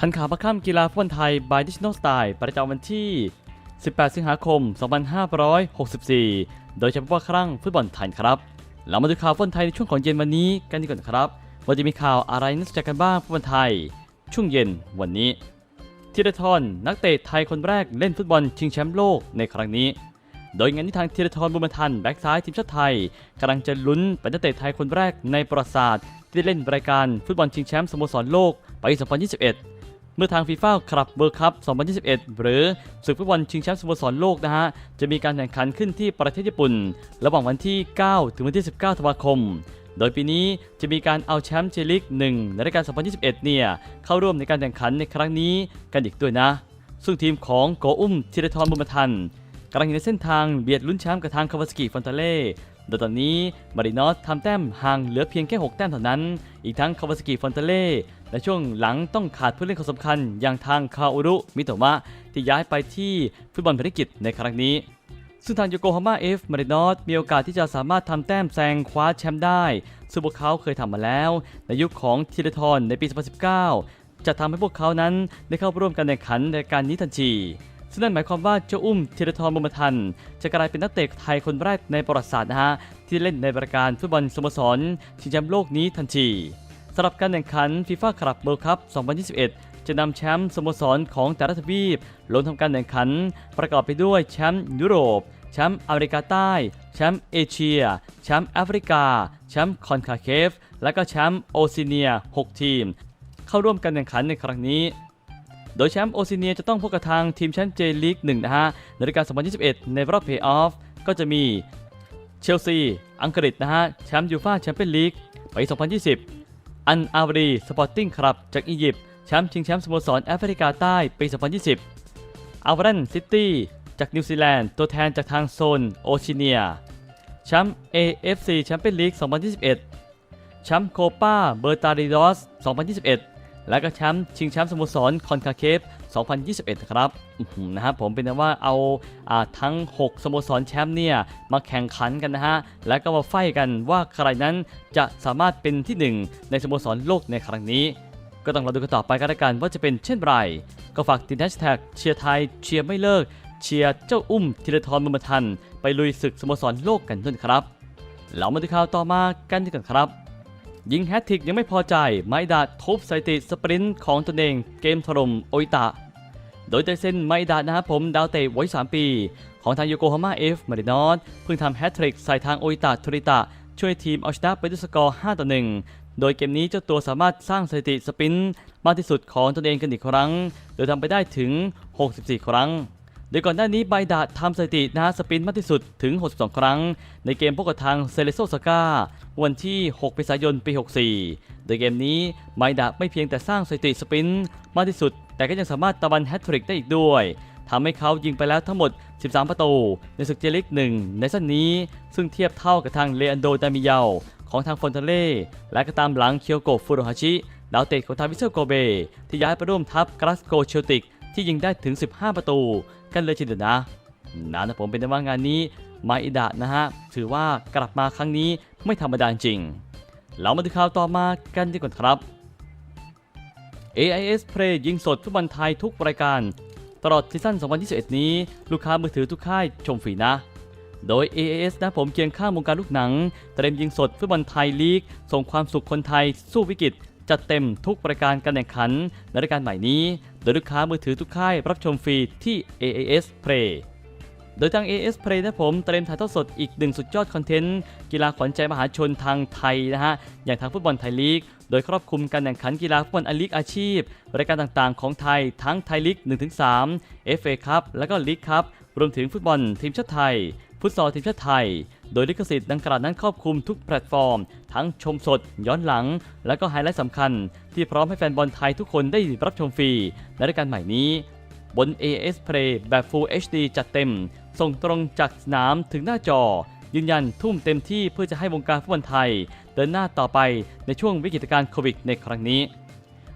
ทันข่าวประค่ำกีฬาฟุตบอลไทย by Digital Style ประจำวันที่ 18 สิงหาคม 2564 โดยเฉพาะครั้งฟุตบอลไทยครับ เรามาดูข่าวฟุตบอลไทยในช่วงของเย็นวันนี้กันดีกว่านครับว่าจะมีข่าวอะไรน่าสนใจกันบ้างฟุตบอลไทย ช่วงเย็นวันนี้ธีรทรนักเตะไทยคนแรกเล่นฟุตบอลชิงแชมป์โลกในครั้งนี้ โดยงานที่ทางธีรทรบุญมาทันแบ็กซ้ายทีมชาติไทยกำลังจะลุ้นเป็นนักเตะไทยคนแรกในประวัติศาสตร์ที่เล่นรายการฟุตบอลชิงแชมป์สโมสรโลกปี 2021 เมื่อทางฟีฟ่าคลับเวิร์คัพ 2021 หรือศึกฟุตบอลชิงแชมป์สโมสรโลกนะฮะ จะมีการแข่งขันขึ้นที่ประเทศญี่ปุ่น ระหว่างวันที่ 9 ถึงวันที่ 19ธันวาคม โดยปีนี้จะมีการเอาแชมป์เจลิก 1 ในรายการ 2021 เนี่ย เข้าร่วมในการแข่งขันในครั้งนี้กันอีกด้วยนะ ซึ่งทีมของโกอุ้มธีรทรบุญมาทันกำลังอยู่ในเส้นทางเบียดลุ้นแชมป์กับทางคาวาสกิฟอนตาเล่ โดยตอนนี้มารินอสทำแต้มห่างเหลือเพียงแค่ 6 แต้มเท่านั้น อีกทั้งคาวาสกิฟอนเตเล่และช่วงหลังต้องขาดผู้เล่นคนสำคัญอย่างทางคาอุรุมิโตะมะที่ย้ายไปที่ฟุตบอลภารกิจในครั้งนี้ซึ่งทางโยโกฮาม่าเอฟมารินอสมีโอกาสที่จะสามารถทำแต้มแซงคว้าแชมป์ได้ซึ่งพวกเขาเคยทำมาแล้ว ในยุคของทีเลทอนในปี 2019 จะทำให้พวกเขานั้นได้เข้าร่วมการแข่งขันในการนี้ทันที ซึ่งนั่นหมายความว่าเจ้าอุ้มธีรทรบุญมาทัน จะกลายเป็นนักเตะไทยคนแรกในประวัติศาสตร์นะฮะ ที่เล่นในรายการฟุตบอลสโมสรชิงแชมป์โลกนี้ทันทีสำหรับการแข่งขันฟีฟ่าคลับเบิร์คัพ 2021 จะนำแชมป์สโมสรของแต่ละทวีปลงทำการแข่งขัน ประกอบไปด้วยแชมป์ยุโรปแชมป์อเมริกาใต้แชมป์เอเชียแชมป์แอฟริกาแชมป์คอนคาเคฟและก็แชมป์โอซิเนีย 6 ทีม เข้าร่วมการแข่งขันในครั้งนี้ โดยแชมป์โอซิเนียจะต้องพบกับทางทีมแชมป์เจลีก1นะฮะในรายการ 2021 ในรอบเพลย์ออฟก็จะมีเชลซี อังกฤษนะฮะแชมป์ยูฟ่าแชมเปี้ยนลีกปี 2020 อันอาวรีสปอร์ติ้งคลับจากอียิปต์แชมป์ชิงแชมป์สโมสรแอฟริกาใต้ปี 2020อาวรันซิตี้จากนิวซีแลนด์ตัวแทนจากทางโซนโอชิเนียแชมป์ AFC แชมเปี้ยนลีก 2021 แชมป์โคปาเบอร์ตาริดอส 2021 และก็แชมป์ชิงแชมป์สโมสรคอนคาเคฟ2021 ครับนะครับผมเป็นว่าเอาอาทั้ง 6 สโมสรแชมป์เนี่ยมาแข่งขันกันนะฮะ และก็มาไฟกันว่าใครนั้นจะสามารถเป็นที่ 1 ในสโมสรโลกในครั้งนี้ ก็ต้องรอดูกันต่อไปกันละกันว่าจะเป็นเช่นไร ก็ฝากติดแฮชแท็กเชียร์ไทยเชียร์ไม่เลิก เชียร์เจ้าอุ้มธีรทรบุมทัน ไปลุยศึกสโมสรโลกกันด้วยครับเรามาดูข่าวต่อมากันดีกว่าครับ ยิงแฮตทริกยังไม่พอใจ ไมดาทุบสถิติสปรินต์ของตนเองเกมถล่มโออิตะ โดยไตเซนไมดานะครับผมดาวเตะวัย3ปี ของทางโยโกฮาม่าเอฟมารินอสเพิ่งทำแฮตทริกใส่ทางโออิตะทริตะ ช่วยทีมเอาชนะไปด้วยสกอร์ 5 ต่อ 1 โดยเกมนี้เจ้าตัวสามารถสร้างสถิติสปรินต์มากที่สุดของตนเองกันอีกครั้ง โดยทำไปได้ถึง 64 ครั้ง โดยก่อนหน้านี้ไบดาทำสถิตินะสปรินมากที่สุดถึง 62 ครั้ง ในเกมพบกับทางเซเลโซสกาวันที่ 6 เมษายน ปี 64 โดยเกมนี้ไบดาไม่เพียงแต่สร้างสถิติสปรินมากที่สุด แต่ก็ยังสามารถตะวันแฮตทริกได้อีกด้วยทำให้เขายิงไปแล้วทั้งหมด 13 ประตู ในศึกเจลิก1ในสั้นนี้ ซึ่งเทียบเท่ากับทางเลอันโดดามิเยาของทางฟอนเทเล่ และก็ตามหลังเคียวโกฟุโรฮาชิ ดาวเตะของทางวิเซลโกเบ ที่ย้ายไปร่วมทัพกราสโกเชลติก ที่ยิงได้ถึง 15 ประตู กันเลยทีเดียวนะนะนะผมเป็นได้ว่างานนี้มาอิดะนะฮะ ถือว่ากลับมาครั้งนี้ไม่ธรรมดาจริง เรามาดูข่าวต่อมากันดีกว่าครับ AIS Play ยิงสดฟุตบอลไทยทุกรายการ ตลอดซีซั่น 2021 นี้ ลูกค้ามือถือทุกค่ายชมฟรีนะ โดย AAS นะผมเคียงข้างวงการลูกหนัง เตรียมยิงสดฟุตบอลไทยลีก ส่งความสุขคนไทยสู้วิกฤต จัดเต็มทุกรายการการแข่งขันในรายการใหม่นี้ โดยลูกค้ามือถือทุกค่ายรับชมฟรีที่ AAS Play โดยทาง AS Play นะผมเตรียมถ่ายทอดสดอีกหนึ่งสุดยอดคอนเทนต์ กีฬาขวัญใจมหาชนทางไทยนะฮะ อย่างทางฟุตบอลไทยลีก โดยครอบคลุมการแข่งขันกีฬาฟุตบอลอาลีกอาชีพ รายการต่างๆของไทยทั้งไทยลีก 1-3 FA ครับ แล้วก็ลีกครับ รวมถึงฟุตบอลทีมชาติไทย ฟุตซอลทีมชาติไทย โดยลิขสิทธิ์ดังกล่าวนั้นครอบคลุมทุกแพลตฟอร์ม ทั้งชมสด ย้อนหลัง และก็ไฮไลท์สำคัญ ที่พร้อมให้แฟนบอลไทยทุกคนได้รับชมฟรีในรายการใหม่นี้บน AS Play แบบ Full HD จัดเต็ม ส่งตรงจากสนามถึงหน้าจอ ยืนยันทุ่มเต็มที่เพื่อจะให้วงการฟุตบอลไทย เดินหน้าต่อไปในช่วงวิกฤตการณ์โควิดในครั้งนี้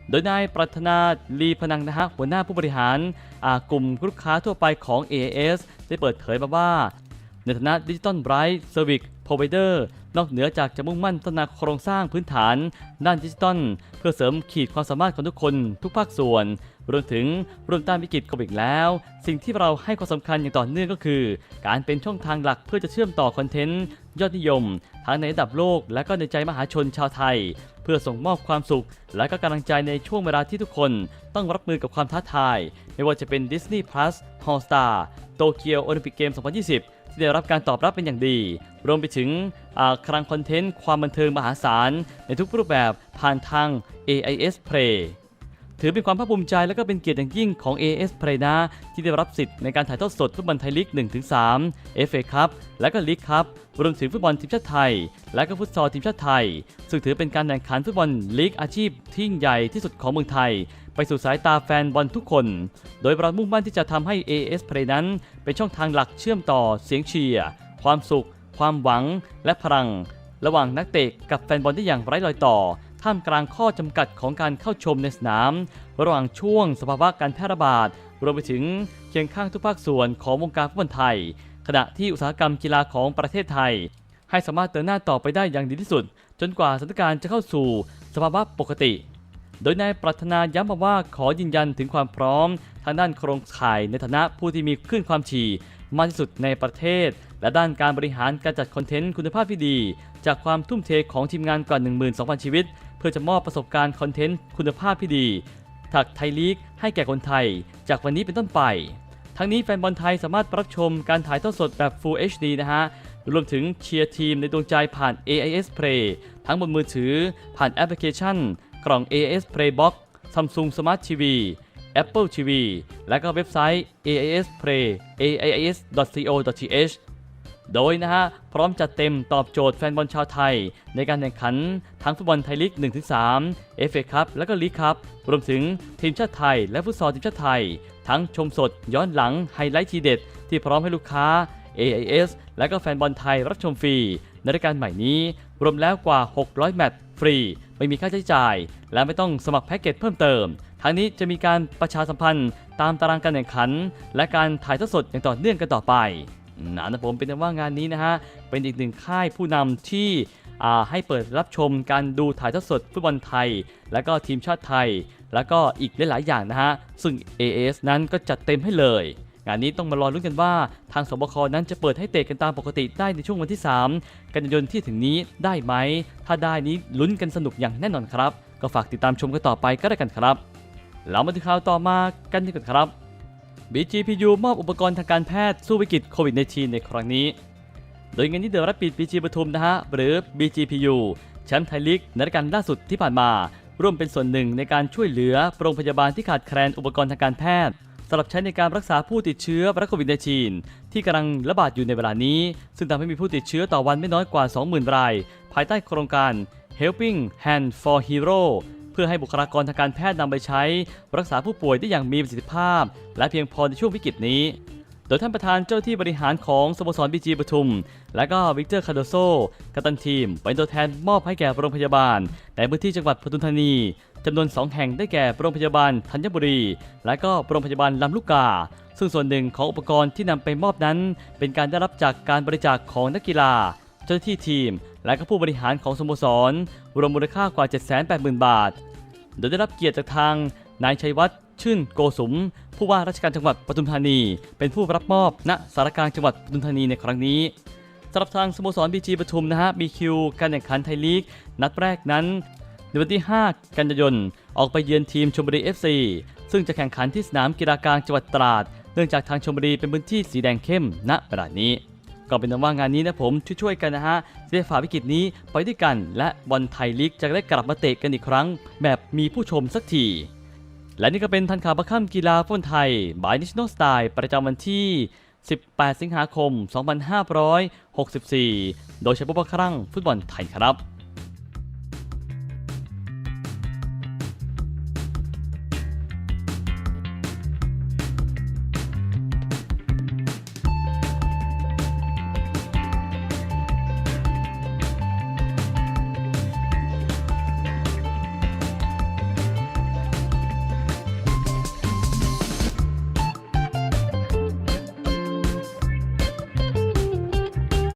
โดยนายปรัชนาลีพนังนะฮะหัวหน้าผู้บริหารกลุ่มลูกค้าทั่วไปของ AAS ได้เปิดเผยมาว่า ในฐานะดิจิตอลไบรท์เซอร์วิสพรอไวเดอร์นอกเหนือจากจะมุ่งมั่นพัฒนาโครงสร้างพื้นฐาน ด้านดิจิทัลเพื่อเสริมขีดความสามารถของทุกคนทุกภาคส่วน รวมถึงรวมต้านวิกฤตโควิดแล้ว สิ่งที่เราให้ความสำคัญอย่างต่อเนื่องก็คือ การเป็นช่องทางหลักเพื่อจะเชื่อมต่อคอนเทนต์ยอดนิยม ทั้งในระดับโลกและก็ในใจมหาชนชาวไทย เพื่อส่งมอบความสุข และก็กำลังใจในช่วงเวลาที่ทุกคน ต้องรับมือกับความท้าทาย ไม่ว่าจะเป็น Disney Plus All Star โตเกียวโอลิมปิกเกม 2020 ที่ได้รับการตอบรับเป็นอย่างดี รวมไปถึงคลังคอนเทนต์ความบันเทิงมหาศาล ในทุกรูปแบบผ่านทาง AIS Play ถือเป็นความภาคภูมิใจและก็เป็นเกียรติอย่างยิ่งของ AS Play นะที่ได้รับสิทธิ์ในการถ่ายทอดสดฟุตบอลไทยลีก 1-3 FA ครับและก็ลีกครับรวมถึงฟุตบอลทีมชาติไทย และก็ฟุตซอลทีมชาติไทย ซึ่งถือเป็นการแข่งขันฟุตบอลลีกอาชีพที่ใหญ่ที่สุดของเมืองไทย ไปสู่สายตาแฟนบอลทุกคน โดยเรามุ่งมั่นที่จะทำให้ AS Play นั้น เป็นช่องทางหลักเชื่อมต่อเสียงเชียร์ความสุข ความหวัง และพลัง ระหว่างนักเตะกับแฟนบอลได้อย่างไร้รอยต่อ ท่ามกลางข้อจำกัดของการเข้าชมในสนาม ระหว่างช่วงสภาวะการแพร่ระบาด รวมไปถึงเคียงข้างทุกภาคส่วนของวงการฟุตบอลไทย ขณะที่อุตสาหกรรมกีฬาของประเทศไทย ให้สามารถเดินหน้าต่อไปได้อย่างดีที่สุด จนกว่าสถานการณ์จะเข้าสู่สภาวะปกติ โดยนายปรัชนาย้ำมาว่าขอยืนยันถึงความพร้อม ทางด้านโครงข่ายในฐานะผู้ที่มีคลื่นความถี่มากที่สุดในประเทศ และด้านการบริหารการจัดคอนเทนต์คุณภาพที่ดี จากความทุ่มเทของทีมงานกว่า 12,000 ชีวิต เพื่อจะมอบประสบการณ์คอนเทนต์คุณภาพที่ดีถักไทยลีกให้แก่คนไทย จากวันนี้เป็นต้นไป ทั้งนี้แฟนบอลไทยสามารถรับชมการถ่ายทอดสดแบบ Full HD นะฮะ รวมถึงเชียร์ทีมในดวงใจผ่าน AIS Play ทั้งบนมือถือผ่านแอปพลิเคชัน กล่อง AIS Play Box Samsung Smart TV Apple TV และก็เว็บไซต์ AIS Play AIS.co.th โดยนะฮะ พร้อมจัดเต็มตอบโจทย์แฟนบอลชาวไทย ในการแข่งขันทั้งฟุตบอลไทยลีก 1-3 FA คัพและก็ลีกคัพรวมถึงทีมชาติไทย และฟุตซอลทีมชาติไทย ทั้งชมสดย้อนหลังไฮไลท์ทีเด็ด ที่พร้อมให้ลูกค้า AIS และก็แฟนบอลไทยรับชมฟรี ในรายการใหม่นี้ รวมแล้วกว่า 600 แมตช์ฟรี ไม่มีค่าใช้จ่าย และไม่ต้องสมัครแพ็กเกจเพิ่มเติมทั้งนี้จะมีการประชาสัมพันธ์ ตามตารางการแข่งขัน และการถ่ายทอดสดอย่างต่อเนื่องกันต่อไปนะผมเป็นว่างานนี้นะฮะเป็นอีกหนึ่งค่ายผู้นำที่ให้เปิดรับชมการดูถ่ายทอดสดฟุตบอลไทย และก็ทีมชาติไทย แล้วก็อีกหลายๆอย่างนะฮะซึ่ง AS นั้นก็จัดเต็มให้เลย งานนี้ต้องมารอลุ้นกันว่าทางสบคนั้นจะเปิดให้เตะกันตามปกติได้ในช่วงวันที่ 3 กันยายนที่ถึงนี้ได้ไหม ถ้าได้นี้ลุ้นกันสนุกอย่างแน่นอนครับ ก็ฝากติดตามชมกันต่อไปก็ได้กันครับเรามาถึงข่าวต่อมากันดีกว่าครับ BGPU มอบอุปกรณ์ทางการแพทย์สู้วิกฤตโควิด -19 ในครั้งนี้ โดยงานนี้เดอรับปิด BG ปทุมนะฮะ หรือ BGPU แชมป์ไทยลีกในรายการล่าสุดที่ผ่านมา ร่วมเป็นส่วนหนึ่งในการช่วยเหลือโรงพยาบาลที่ขาดแคลนอุปกรณ์ทางการแพทย์ำหรับใช้ในการรักษาผู้ติดเชื้อไวรัสโควิด -19 ที่กำลังระบาดอยู่ในเวลานี้ ซึ่งทำให้มีผู้ติดเชื้อต่อวันไม่น้อยกว่า 20,000 ราย ภายใต้โครงการ Helping Hand for Hero เพื่อให้บุคลากรทางการแพทย์นำไปใช้ รักษาผู้ป่วยได้อย่างมีประสิทธิภาพ และเพียงพอในช่วงวิกฤตนี้ ดยท่านประธานเจ้าที่บริหารของสโมสรบีจีปทุม และก็วิกเตอร์คาร์โดโซกัปตันทีม เป็นตัวแทนมอบให้แก่โรงพยาบาล ในพื้นที่จังหวัดปทุมธานีจำนวน 2 แห่งได้แก่โรงพยาบาลธัญบุรี และก็โรงพยาบาลลำลูกกา ซึ่งส่วนหนึ่งของอุปกรณ์ที่นำไปมอบนั้น เป็นการได้รับจากการบริจาคของนักกีฬา เจ้าหน้าที่ทีม และก็ผู้บริหารของสโมสรรวมมูลค่ากว่า 780,000 บาท โดยได้รับเกียรติจากทางนายชัยวัฒน์ ชื่นโกสุม ผู้ว่าราชการจังหวัดปทุมธานี เป็นผู้รับมอบณสารกลางจังหวัดปทุมธานีในครั้งนี้สำหรับทางสโมสรบีจีปทุมนะฮะมีคิวการแข่งขันไทยลีก นัดแรกนั้นในวันที่ 5 กันยายน ออกไปเยือนทีมชมบุรี FC ซึ่งจะแข่งขันที่สนามกีฬากลางจังหวัดตราด เนื่องจากทางชมบุรีเป็นพื้นที่สีแดงเข้มณเวลานี้ ก็เป็นว่างานนี้นะผมช่วยๆกันนะฮะจะได้ฝ่าวิกฤตนี้ไปด้วยกัน และบอลไทยลีกจะได้กลับมาเตะกันอีกครั้ง แบบมีผู้ชมสักที และนี่ก็เป็นทันข่าวประค่ำกีฬาฟุตบอลไทยบายนิชโนสไตล์ประจำวันที่ 18 สิงหาคม 2564 โดยใช้ผู้ประครั่งฟุตบอลไทยครับ